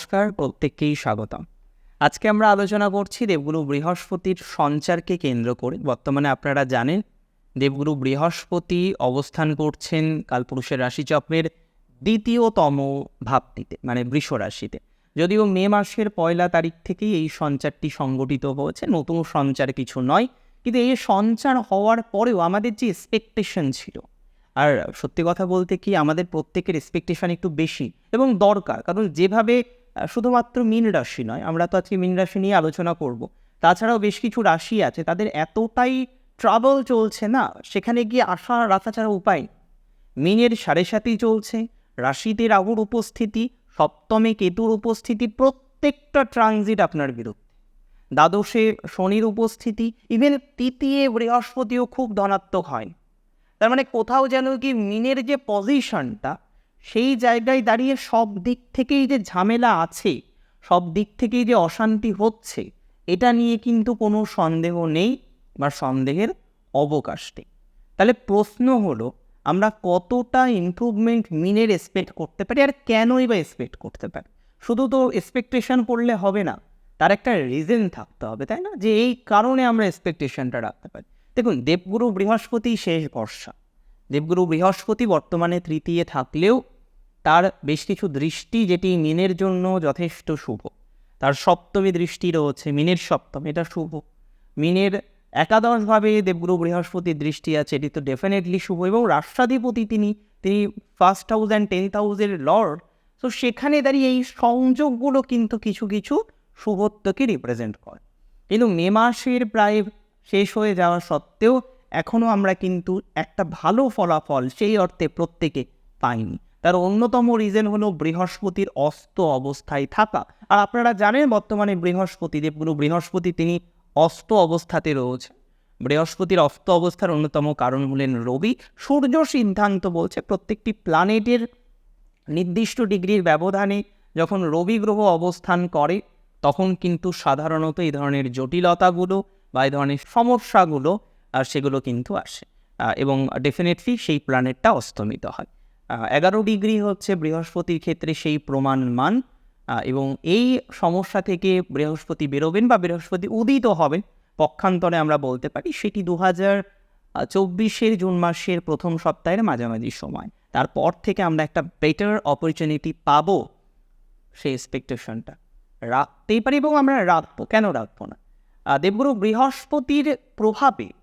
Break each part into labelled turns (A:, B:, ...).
A: নমস্কার, প্রত্যেককেই স্বাগতম। আজকে আমরা আলোচনা করছি দেবগুরু বৃহস্পতির সঞ্চারকে কেন্দ্র করে। বর্তমানে আপনারা জানেন, দেবগুরু বৃহস্পতি অবস্থান করছেন কালপুরুষের রাশিচক্রের দ্বিতীয়তম ভাবটিতে মানে বৃষ রাশিতে। যদিও মে মাসের পয়লা তারিখ থেকেই এই সঞ্চারটি সংগঠিত হয়েছে, নতুন সঞ্চার কিছু নয়, কিন্তু এই সঞ্চার হওয়ার পরেও আমাদের যে এক্সপেকটেশন ছিল, আর সত্যি কথা বলতে কি, আমাদের প্রত্যেকের এক্সপেকটেশন একটু বেশি এবং দরকার। কারণ যেভাবে শুধুমাত্র মীন রাশি নয়, আমরা তো আজকে মীন রাশি নিয়ে আলোচনা করব। তাছাড়াও বেশ কিছু রাশি আছে, তাদের এতটাই ট্রাবল চলছে না, সেখানে গিয়ে আশা রাখা ছাড়া উপায়। মিনের সাড়ে সাতই চলছে, রাশিতে রাহুর উপস্থিতি, সপ্তমে কেতুর উপস্থিতি, প্রত্যেকটা ট্রানজিট আপনার বিরুদ্ধে। দ্বাদশে শনির উপস্থিতি ইভেন তৃতীয় বৃহস্পতিও খুব ধনাত্মক হয়। তার মানে কোথাও যেন কি মিনের যে পজিশনটা সেই জায়গায় দাঁড়িয়ে সব দিক থেকেই যে ঝামেলা আছে, সব দিক থেকেই যে অশান্তি হচ্ছে, এটা নিয়ে কিন্তু কোনো সন্দেহ নেই বা সন্দেহের অবকাশ নেই। তাহলে প্রশ্ন হলো, আমরা কতটা ইমপ্রুভমেন্ট মিনের এক্সপেক্ট করতে পারি আর কেনই বা এক্সপেক্ট করতে পারি? শুধু তো এক্সপেকটেশন করলে হবে না, তার একটা রিজন থাকতে হবে, তাই না? যে এই কারণে আমরা এক্সপেকটেশনটা রাখতে পারি। দেখুন, দেবগুরু বৃহস্পতি শেষ বর্ষা। দেবগুরু বৃহস্পতি বর্তমানে তৃতীয় থাকলেও তার বেশ কিছু দৃষ্টি যেটি মিনের জন্য যথেষ্ট শুভ। তার সপ্তমী দৃষ্টি রয়েছে মিনের সপ্তম, এটা শুভ। মিনের একাদশভাবে দেবগুরু বৃহস্পতির দৃষ্টি আছে, এটি তো ডেফিনেটলি শুভ এবং রাষ্ট্রাধিপতি তিনি তিনি ফার্স্ট হাউস অ্যান্ড টেন্থ হাউসের লর্ড তো সেখানে দাঁড়িয়ে এই সংযোগগুলো কিন্তু কিছু কিছু শুভত্বকে রিপ্রেজেন্ট করে। কিন্তু মে মাসের প্রায় শেষ হয়ে যাওয়া সত্ত্বেও এখনও আমরা কিন্তু একটা ভালো ফলাফল সেই অর্থে প্রত্যেকে পাইনি। তার অন্যতম রিজন হলো বৃহস্পতির অস্ত অবস্থায় থাকা। আর আপনারা জানেন বর্তমানে বৃহস্পতি, দেবগুরু বৃহস্পতি তিনি অস্ত অবস্থাতে রয়েছে বৃহস্পতির অস্ত অবস্থার অন্যতম কারণ হলেন রবি। সূর্য সিদ্ধান্ত বলছে প্রত্যেকটি প্ল্যানেটের নির্দিষ্ট ডিগ্রির ব্যবধানে যখন রবি গ্রহ অবস্থান করে, তখন কিন্তু সাধারণত এই ধরনের জটিলতাগুলো বা এই ধরনের সমস্যাগুলো সেগুলো কিন্তু আসে। এবং ডেফিনেটলি সেই প্ল্যানেটটা অস্তমিত হয়। এগারো ডিগ্রি হচ্ছে বৃহস্পতির ক্ষেত্রে সেই প্রমাণ মান। এবং এই সমস্যা থেকে বৃহস্পতি বেরোবেন বা বৃহস্পতি উদিত হবেন, পক্ষান্তরে আমরা বলতে পারি সেটি দু হাজার চব্বিশের জুন মাসের প্রথম সপ্তাহের মাঝামাঝি সময়। তারপর থেকে আমরা একটা বেটার অপরচুনিটি পাব সেই এক্সপেকটেশনটা রাখতেই পারি এবং আমরা রাখব। কেন রাখব না? দেবগুরু বৃহস্পতির প্রভাবে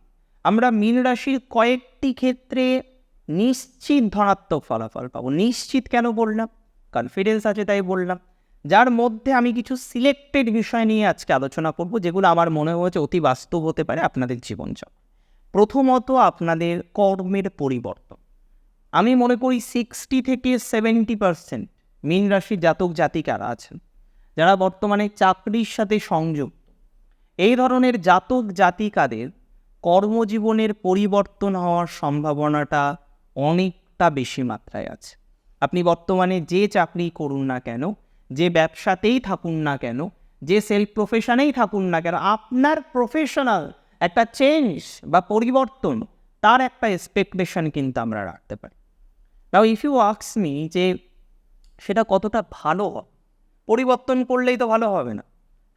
A: আমরা মীন রাশির কয়েকটি ক্ষেত্রে নিশ্চিত ধনাত্মক ফলাফল পাবো। নিশ্চিত কেন বললাম? কনফিডেন্স আছে তাই বললাম। যার মধ্যে আমি কিছু সিলেক্টেড বিষয় নিয়ে আজকে আলোচনা করব, যেগুলো আমার মনে হয়েছে অতি বাস্তব হতে পারে আপনাদের জীবনচক্র প্রথমত আপনাদের কর্মের পরিবর্তন। আমি মনে করি সিক্সটি থেকে সেভেন্টি পার্সেন্ট মীন রাশির জাতক জাতিকারা আছেন, যারা বর্তমানে চাকরির সাথে সংযুক্ত। এই ধরনের জাতক জাতিকাদের কর্মজীবনের পরিবর্তন হওয়ার সম্ভাবনাটা অনেকটা বেশি মাত্রায় আছে। আপনি বর্তমানে যে চাকরি করুন না কেন, যে ব্যবসাতেই থাকুন না কেন, যে সেলফ প্রফেশনেই থাকুন না কেন, আপনার প্রফেশনাল একটা চেঞ্জ বা পরিবর্তন, তার একটা এক্সপেকটেশন কিন্তু আমরা রাখতে পারি। নাও ইফ ইউ আক্স মি যে সেটা কতটা ভালো পরিবর্তন করলেই তো ভালো হবে না।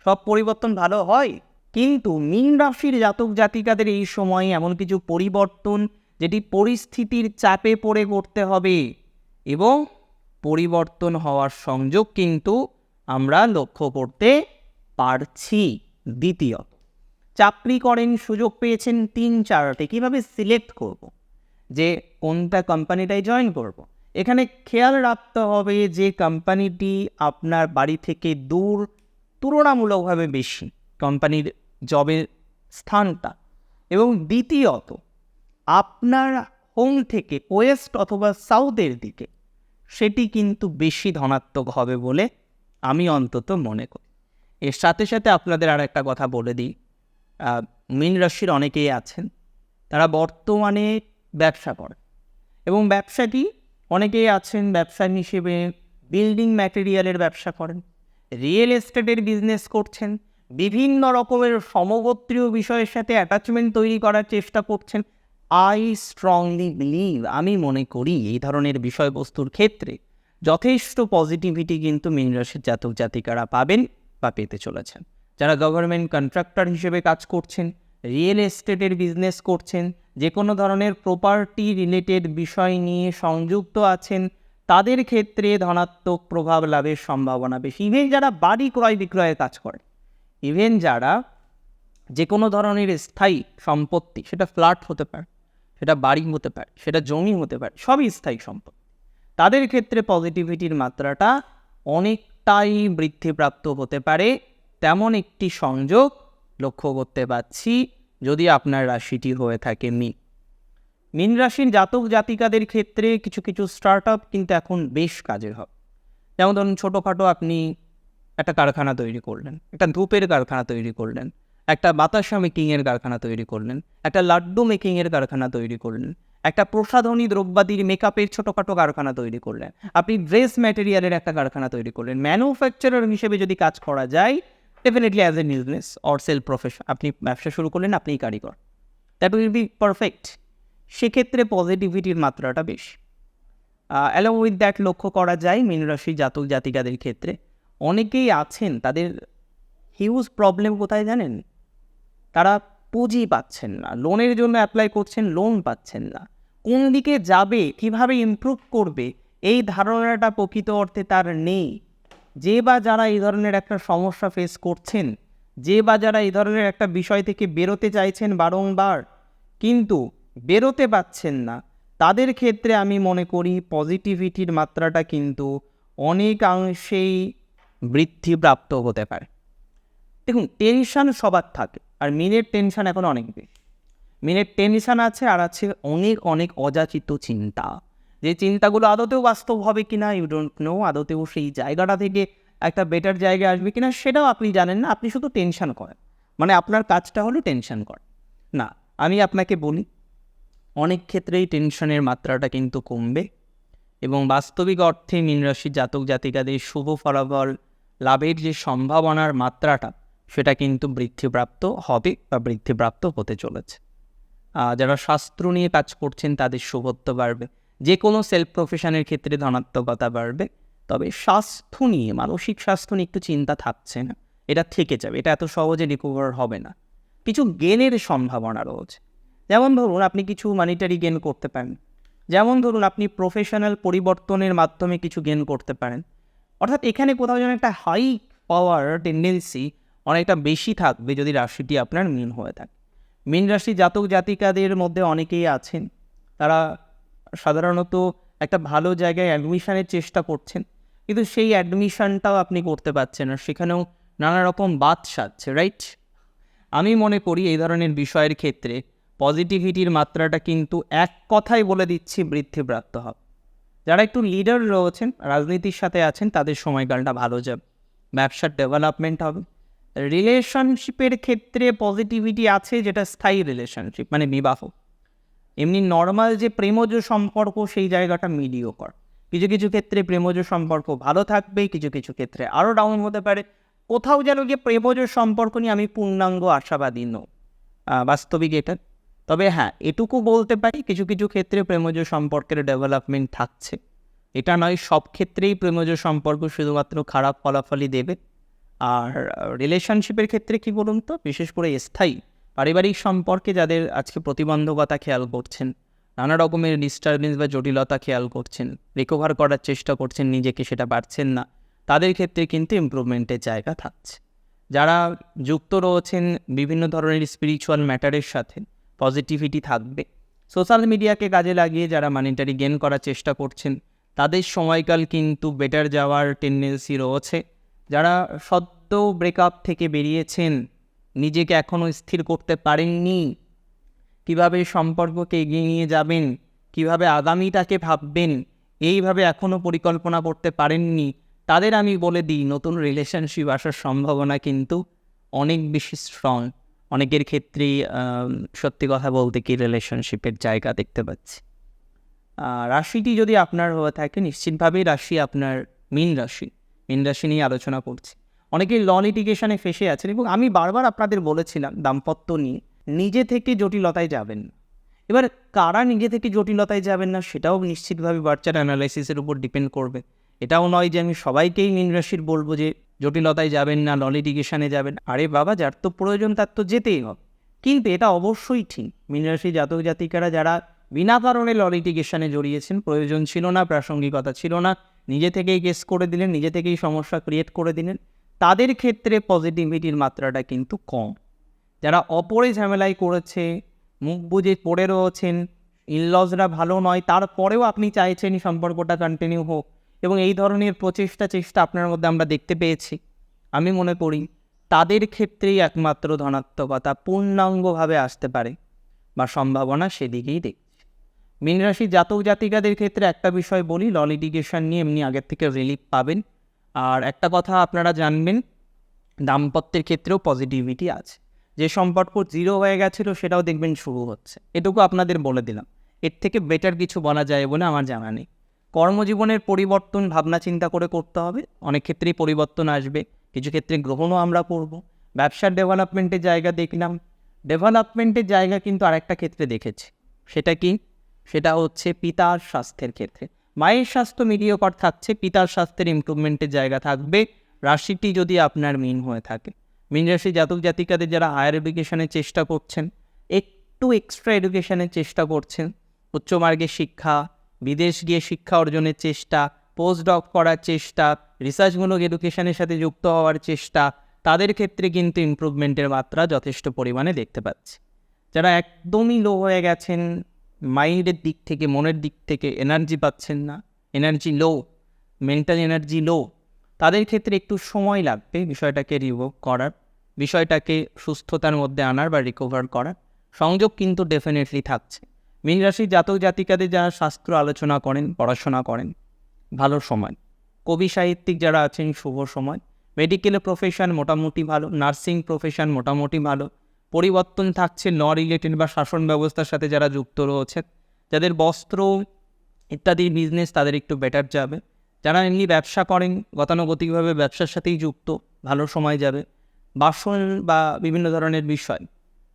A: সব পরিবর্তন ভালো হয়? কিন্তু মীন রাশির জাতক জাতিকাদের এই সময়ে এমন কিছু পরিবর্তন যেটি পরিস্থিতির চাপে পড়ে করতে হবে এবং পরিবর্তন হওয়ার সংযোগ কিন্তু আমরা লক্ষ্য করতে পারছি দ্বিতীয়ত চাকরি করেন, সুযোগ পেয়েছেন তিন চারটে, কীভাবে সিলেক্ট করব। যে কোনটা কোম্পানিটায় জয়েন করব। এখানে খেয়াল রাখতে হবে যে কোম্পানিটি আপনার বাড়ি থেকে দূর, তুলনামূলকভাবে বেশি কোম্পানির জবের স্থানটা। এবং দ্বিতীয়ত, আপনার হোম থেকে ওয়েস্ট অথবা সাউথের দিকে সেটি কিন্তু বেশি ধনাত্মক হবে বলে আমি অন্তত মনে করি। এর সাথে সাথে আপনাদের আর একটা কথা বলে দিই। মীন রাশির অনেকেই আছেন, তারা বর্তমানে ব্যবসা করে এবং ব্যবসাটি, অনেকেই আছেন ব্যবসায়ী হিসেবে বিল্ডিং ম্যাটেরিয়ালের ব্যবসা করেন রিয়েল এস্টেটের বিজনেস করছেন বিভিন্ন রকমের সমগোত্রীয় বিষয়ের সাথে অ্যাটাচমেন্ট তৈরি করার চেষ্টা করছেন। আই স্ট্রংলি বিলিভ আমি মনে করি এই ধরনের বিষয়বস্তুর ক্ষেত্রে যথেষ্ট পজিটিভিটি কিন্তু মীন রাশির জাতক জাতিকারা পাবেন বা পেতে চলেছেন। যারা গভর্নমেন্ট কন্ট্রাক্টর হিসেবে কাজ করছেন রিয়েল এস্টেটের বিজনেস করছেন যে কোনো ধরনের প্রপার্টি রিলেটেড বিষয় নিয়ে সংযুক্ত আছেন, তাদের ক্ষেত্রে ধনাত্মক প্রভাব লাভের সম্ভাবনা বেশি। ইভেন যারা বাড়ি ক্রয় বিক্রয়ের কাজ করে ইভেন যারা যে কোনো ধরনের স্থায়ী সম্পত্তি, সেটা ফ্ল্যাট হতে পারে, সেটা বাড়ি হতে পারে, সেটা জমি হতে পারে, সবই স্থায়ী সম্পত্তি। তাদের ক্ষেত্রে পজিটিভিটির মাত্রাটা অনেকটাই বৃদ্ধিপ্রাপ্ত হতে পারে। তেমন একটি সংযোগ লক্ষ্য করতে পারছি যদি আপনার রাশিটি হয়ে থাকে মি মীন রাশির জাতক জাতিকাদের ক্ষেত্রে কিছু কিছু স্টার্ট আপ কিন্তু এখন বেশ কাজের হবে। যেমন ধরুন ছোটোখাটো আপনি একটা কারখানা তৈরি করলেন, একটা ধূপের কারখানা তৈরি করলেন, একটা বাতাসা মেকিংয়ের কারখানা তৈরি করলেন, একটা লাড্ডু মেকিংয়ের কারখানা তৈরি করলেন, একটা প্রসাধনী দ্রব্যাদির মেকআপের ছোটোখাটো কারখানা তৈরি করলেন, আপনি ড্রেস ম্যাটেরিয়ালের একটা কারখানা তৈরি করলেন। ম্যানুফ্যাকচারার হিসেবে যদি কাজ করা যায় definitely as a business or self profession আপনি ব্যবসা শুরু করলেন, আপনিই কারিগর। দ্যাট উইল বি পারফেক্ট সেক্ষেত্রে পজিটিভিটির মাত্রাটা বেশি। অ্যালং উইথ দ্যাট লক্ষ্য করা যায় মীন রাশি জাতক জাতিকাদের ক্ষেত্রে। অনেকেই আছেন, তাদের হিউজ প্রবলেম কোথায় জানেন? তারা পুঁজি পাচ্ছেন না লোনের জন্য অ্যাপ্লাই করছেন লোন পাচ্ছেন না। কোন দিকে যাবে, কীভাবে ইমপ্রুভ করবে, এই ধারণাটা প্রকৃত অর্থে তার নেই। যে বা যারা এই ধরনের একটা সমস্যা ফেস করছেন, যে বা যারা এই ধরনের একটা বিষয় থেকে বেরোতে চাইছেন বারংবার, কিন্তু বেরোতে পাচ্ছেন না, তাদের ক্ষেত্রে আমি মনে করি পজিটিভিটির মাত্রাটা কিন্তু অনেকাংশেই বৃদ্ধিপ্রাপ্ত হতে পারে। দেখুন টেনশন সবার থাকে, আর মিনের টেনশন এখন অনেক বেশি। মিনের টেনশন আছে, আর আছে অনেক অনেক অযাচিত চিন্তা। যে চিন্তাগুলো আদতেও বাস্তব হবে কিনা ইউ ডোন্ট নো আদতেও সেই জায়গাটা থেকে একটা বেটার জায়গায় আসবে কিনা, সেটাও আপনি জানেন না, আপনি শুধু টেনশন করেন। মানে আপনার কাজটা হলো টেনশন করা। না, আমি আপনাকে বলি, অনেক ক্ষেত্রেই টেনশনের মাত্রাটা কিন্তু কমবে এবং বাস্তবিক অর্থে মীন রাশির জাতক জাতিকাদের শুভ ফলাফল লাভের যে সম্ভাবনার মাত্রাটা, সেটা কিন্তু বৃদ্ধিপ্রাপ্ত হবে বা বৃদ্ধিপ্রাপ্ত হতে চলেছে। যারা শাস্ত্র নিয়ে কাজ করছেন, তাদের শুভত্ব বাড়বে। যে কোনো সেলফ প্রফেশনের ক্ষেত্রে ধনাত্মকতা বাড়বে। তবে স্বাস্থ্য নিয়ে, মানসিক স্বাস্থ্য নিয়ে একটু চিন্তা থাকছে না। এটা থেকে যাবে, এটা এত সহজে রিকভার হবে না। কিছু গেনের সম্ভাবনা রয়েছে। যেমন ধরুন, আপনি কিছু মানিটারি গেন করতে পারেন। যেমন ধরুন, আপনি প্রফেশনাল পরিবর্তনের মাধ্যমে কিছু গেন করতে পারেন। অর্থাৎ এখানে কোথাও যেন একটা হাই পাওয়ার টেন্ডেন্সি অনেকটা বেশি থাকবে যদি রাশিটি আপনার মিন হয়ে থাকে। মিন রাশি জাতক জাতিকাদের মধ্যে অনেকেই আছেন। তারা সাধারণত একটা ভালো জায়গায় অ্যাডমিশনের চেষ্টা করছেন। কিন্তু সেই অ্যাডমিশনটাও আপনি করতে পারছেন না। সেখানেও নানা রকম বাদ সাজছে রাইট আমি মনে করি এই ধরনের বিষয়ের ক্ষেত্রে পজিটিভিটির মাত্রাটা কিন্তু এক কথাই বলে দিচ্ছি বৃদ্ধিপ্রাপ্ত হবে যারা একটু লিডার রয়েছেন, রাজনীতির সাথে আছেন, তাদের সময়কালটা ভালো যাবে। ব্যবসার ডেভেলপমেন্ট হবে। রিলেশনশিপের ক্ষেত্রে পজিটিভিটি আছে যেটা স্থায়ী রিলেশনশিপ মানে বিবাহ। এমনি নর্মাল যে প্রেমজ সম্পর্ক, সেই জায়গাটা মিডিও কর কিছু কিছু ক্ষেত্রে প্রেমজ সম্পর্ক ভালো থাকবে, কিছু কিছু ক্ষেত্রে আরও ডাউন হতে পারে। কোথাও যেন গিয়ে প্রেমজ সম্পর্ক নিয়ে আমি পূর্ণাঙ্গ আশাবাদী নই। বাস্তবিক এটা তবে হ্যাঁ এটুকু বলতে পারি কিছু কিছু ক্ষেত্রে প্রেমজ সম্পর্কের ডেভেলপমেন্ট থাকছে। এটা নয়, সব ক্ষেত্রেই প্রেমজ সম্পর্ক শুধুমাত্র খারাপ ফলাফলই দেবে। আর রিলেশনশিপের ক্ষেত্রে কি বলুন তো? বিশেষ করে স্থায়ী, পারিবারিক সম্পর্কে যাদের আজকে প্রতিবন্ধকতা খেয়াল করছেন, নানা রকমের ডিস্টারবেন্স বা জটিলতা খেয়াল করছেন রিকভার করার চেষ্টা করছেন, নিজেকে সেটা পারছেন না, তাদের ক্ষেত্রে কিন্তু ইমপ্রুভমেন্টের জায়গা থাকছে। যারা যুক্ত রয়েছেন বিভিন্ন ধরনের স্পিরিচুয়াল ম্যাটারের সাথে পজিটিভিটি থাকবে। সোশ্যাল মিডিয়াকে কাজে লাগিয়ে যারা মানিটারি গেন করার চেষ্টা করছেন, তাদের সময়কাল কিন্তু বেটার যাওয়ার টেন্ডেন্সি রয়েছে। যারা সদ্য ব্রেকআপ থেকে বেরিয়েছেন, নিজেকে এখনও স্থির করতে পারেননি। কীভাবে সম্পর্ককে এগিয়ে নিয়ে যাবেন, কীভাবে আগামীটাকে ভাববেন, এইভাবে এখনও পরিকল্পনা করতে পারেননি, তাদের আমি বলে দিই, নতুন রিলেশনশিপ আসার সম্ভাবনা কিন্তু অনেক বেশি স্ট্রং অনেকের ক্ষেত্রেই সত্যি কথা বলতে কি রিলেশনশিপের জায়গা দেখতে পাচ্ছি। রাশিটি যদি আপনার হয়ে থাকে, নিশ্চিতভাবেই রাশি আপনার মীন রাশি মীন রাশি নিয়ে আলোচনা করছি। অনেকেই ল লিটিগেশনে ফেসে আছেন এবং আমি বারবার আপনাদের বলেছিলাম দাম্পত্য নিয়ে, নিজে থেকে জটিলতায় যাবেন এবার কারা নিজে থেকে জটিলতায় যাবেন না, সেটাও নিশ্চিতভাবে বার্চার অ্যানালাইসিসের উপর ডিপেন্ড করবে। এটাও নয় যে আমি সবাইকেই মীন রাশির বলব যে জটিলতায় যাবেন না ললিটিগেশনে যাবেন। আরে বাবা, যার তো প্রয়োজন তার তো যেতেই হবে। কিন্তু এটা অবশ্যই ঠিক। মীন রাশি জাতক জাতিকারা যারা বিনা কারণে ললিটিগেশনে জড়িয়েছেন, প্রয়োজন ছিল না, প্রাসঙ্গিকতা ছিল না, নিজে থেকেই কেস করে দিলেন, নিজে থেকেই সমস্যা ক্রিয়েট করে দিলেন, তাদের ক্ষেত্রে পজিটিভিটির মাত্রাটা কিন্তু কম। যারা অপরে ঝামেলায় করেছে, মুখ বুঝে পড়ে রয়েছেন ইনলজরা ভালো নয়, তারপরেও আপনি চাইছেন সম্পর্কটা কন্টিনিউ হোক। এবং এই ধরনের প্রচেষ্টা, চেষ্টা আপনার মধ্যে আমরা দেখতে পেয়েছি। আমি মনে করি তাদের ক্ষেত্রেই একমাত্র ধনাত্মকতা পূর্ণাঙ্গভাবে আসতে পারে বা সম্ভাবনা সেদিকেই দেখছি। মীন রাশি জাতক জাতিকাদের ক্ষেত্রে একটা বিষয় বলি ল নিয়ে এমনি আগের থেকে রিলিফ পাবেন। আর একটা কথা আপনারা জানবেন, দাম্পত্যের ক্ষেত্রেও পজিটিভিটি আছে। যে সম্পর্ক জিরো হয়ে গেছিল সেটাও দেখবেন শুরু হচ্ছে। এটুকু আপনাদের বলে দিলাম। এর থেকে বেটার কিছু বলা যায় বলে আমার জানা নেই। কর্মজীবনের পরিবর্তন ভাবনা চিন্তা করে করতে হবে। অনেক ক্ষেত্রেই পরিবর্তন আসবে। কিছু ক্ষেত্রে গ্রহণও আমরা করব। ব্যবসার ডেভেলপমেন্টের জায়গা দেখলাম। ডেভেলপমেন্টের জায়গা কিন্তু আরেকটা ক্ষেত্রে দেখেছি। সেটা কি? সেটা হচ্ছে পিতার স্বাস্থ্যের ক্ষেত্রে। মায়ের স্বাস্থ্য মিডিয়কর থাকছে, পিতার স্বাস্থ্যের ইমপ্রুভমেন্টের জায়গা থাকবে। রাশিটি যদি আপনার মিন হয়ে থাকে। মিন রাশি জাতক জাতিকাদের যারা হায়ার এডুকেশনের চেষ্টা করছেন, একটু এক্সট্রা এডুকেশনের চেষ্টা করছেন উচ্চমার্গের শিক্ষা বিদেশ গিয়ে শিক্ষা অর্জনের চেষ্টা পোস্ট ডক করার চেষ্টা রিসার্চমূলক এডুকেশনের সাথে যুক্ত হওয়ার চেষ্টা, তাদের ক্ষেত্রে কিন্তু ইমপ্রুভমেন্টের মাত্রা যথেষ্ট পরিমাণে দেখতে পাচ্ছি। যারা একদমই লো হয়ে গেছেন মাইন্ডের দিক থেকে, মনের দিক থেকে এনার্জি পাচ্ছেন না energy low mental energy low তাদের ক্ষেত্রে একটু সময় লাগবে বিষয়টাকে রিভোভ করার, বিষয়টাকে সুস্থতার মধ্যে আনার বা রিকভার করার। সংযোগ কিন্তু ডেফিনেটলি থাকছে। রাশির জাতক জাতিকাদের যারা শাস্ত্র আলোচনা করেন, পড়াশোনা করেন, ভালো সময়। কবি সাহিত্যিক যারা আছেন, শুভ সময়। মেডিকেল প্রফেশন মোটামুটি ভালো নার্সিং প্রফেশন মোটামুটি ভালো। পরিবর্তন থাকছে ল রিলেটেড বা শাসন ব্যবস্থার সাথে যারা যুক্ত রয়েছেন যাদের বস্ত্র ইত্যাদি বিজনেস তাদের একটু বেটার যাবে। যারা এমনি ব্যবসা করেন, গতানুগতিকভাবে ব্যবসার সাথেই যুক্ত, ভালো সময় যাবে। বাসন বা বিভিন্ন ধরনের বিষয়।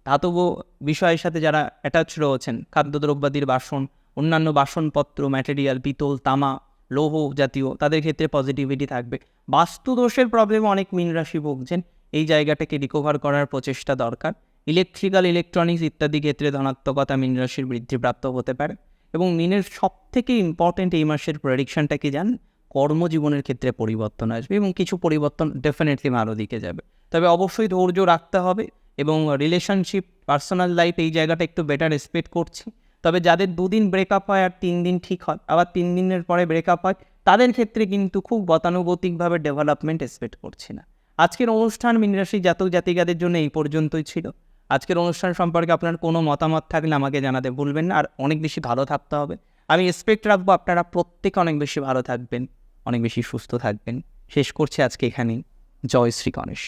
A: ধাতব বিষয়ের সাথে যারা অ্যাটাচ রয়েছেন, খাদ্যদ্রব্যাদির বাসন, অন্যান্য বাসনপত্র ম্যাটেরিয়াল পিতল, তামা, লৌহ জাতীয়, তাদের ক্ষেত্রে পজিটিভিটি থাকবে। বাস্তুদোষের প্রবলেম অনেক মিন রাশি ভুগছেন। এই জায়গাটাকে রিকভার করার প্রচেষ্টা দরকার। ইলেকট্রিক্যাল ইলেকট্রনিক্স ইত্যাদি ক্ষেত্রে ধনাত্মকতা মিন রাশির বৃদ্ধিপ্রাপ্ত হতে পারে। এবং মিনের সব থেকে ইম্পর্টেন্ট এই মাসের প্রেডিকশনটা কি জান কর্মজীবনের ক্ষেত্রে পরিবর্তন আসবে এবং কিছু পরিবর্তন ডেফিনেটলি ভালো দিকে যাবে। তবে অবশ্যই ধৈর্য রাখতে হবে। এবং রিলেশনশিপ পার্সোনাল লাইফ এই জায়গাটা একটু বেটার এক্সপেক্ট করছি। তবে যাদের দুদিন ব্রেকআপ হয় আর তিন দিন ঠিক হয়, আবার তিন দিনের পরে ব্রেকআপ হয়, তাদের ক্ষেত্রে কিন্তু খুব গতানুগতিকভাবে ডেভেলপমেন্ট এক্সপেক্ট করছি না। আজকের অনুষ্ঠান মিনরাশি জাতক জাতিকাদের জন্য এই পর্যন্তই ছিল। আজকের অনুষ্ঠান সম্পর্কে আপনার কোনো মতামত থাকলে আমাকে জানাতে ভুলবেন না, আর অনেক বেশি ভালো থাকতে হবে। আমি এক্সপেক্ট রাখব, আপনারা প্রত্যেকে অনেক বেশি ভালো থাকবেন, অনেক বেশি সুস্থ থাকবেন। শেষ করছি আজকে এখানেই। জয় শ্রী গণেশ।